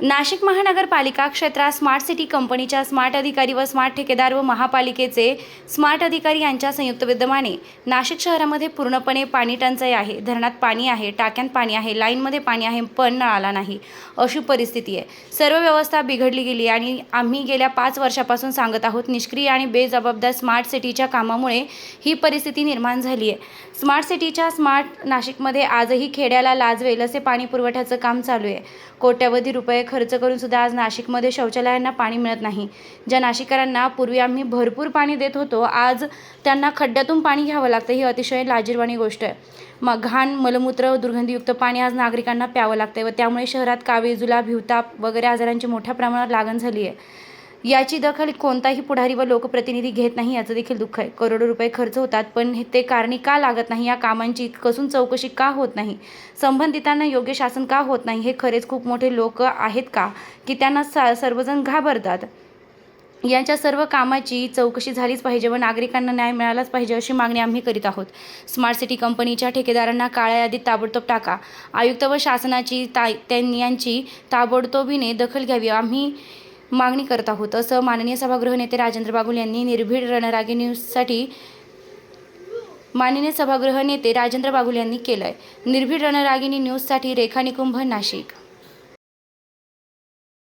नाशिक महानगरपालिका क्षेत्रात smart city कंपनीच्या स्मार्ट अधिकारी व स्मार्ट ठेकेदार व महापालिकेचे स्मार्ट अधिकारी यांच्या संयुक्त विद्यमाने नाशिक शहरामध्ये पूर्णपणे पाणी टंचाई आहे. धरणात पाणी आहे टाक्यात पाणी आहे लाईनमध्ये पाणी आहे पण नळ आला नाही. अशी परिस्थिती आहे. सर्व व्यवस्था बिघडली गेली आणि आम्ही गेल्या पाच वर्षापासून सांगत आहोत निष्क्रिय आणि बेजबाबदार स्मार्ट सिटीच्या कामामुळे ही परिस्थिती निर्माण झाली आहे. स्मार्ट सिटीच्या स्मार्ट नाशिकमध्ये आजही खेड्याला लाजवेल असे पाणी पुरवठ्याचं काम चालू आहे. कोट्यवधी रुपये खर्च करून सुद्धा आज नाशिकमध्ये शौचालयांना पाणी मिळत नाही. ज्या नाशिककरांना पूर्वी आम्ही भरपूर पाणी देत होतो आज त्यांना खड्ड्यातून पाणी घ्यावं लागतं ही अतिशय लाजीरवाणी गोष्ट आहे. मग घाण मलमूत्र दुर्गंधीयुक्त पाणी आज नागरिकांना प्यावं लागतं व त्यामुळे शहरात कावीळ जुलाब भिवताप वगैरे आजारांची मोठ्या प्रमाणात लागण झाली आहे. याची दखल कोणताही पुढारी व लोकप्रतिनिधी घेत नाही याचं देखील दुःख आहे. करोडो रुपये खर्च होतात पण ते कारणी का लागत नाही? या कामांची कसून चौकशी का होत नाही? संबंधितांना योग्य शासन का होत नाही? हे खरेच खूप मोठे लोक आहेत का? की त्यांना सा सर्वजण घाबरतात? यांच्या सर्व कामाची चौकशी झालीच पाहिजे व नागरिकांना न्याय मिळालाच पाहिजे अशी मागणी आम्ही करीत आहोत. स्मार्ट सिटी कंपनीच्या ठेकेदारांना काळ्या यादीत ताबडतोब टाका. आयुक्त व शासनाची ता त्यांनी यांची ताबडतोबीने दखल घ्यावी. आम्ही मागणी करत आहोत. असं माननीय सभागृह नेते राजेंद्र बागुल यांनी निर्भीड रणरागी न्यूजसाठी माननीय सभागृह नेते राजेंद्र बागुल यांनी केलं आहे निर्भीड रणरागिणी न्यूजसाठी रेखा निकुंभ नाशिक.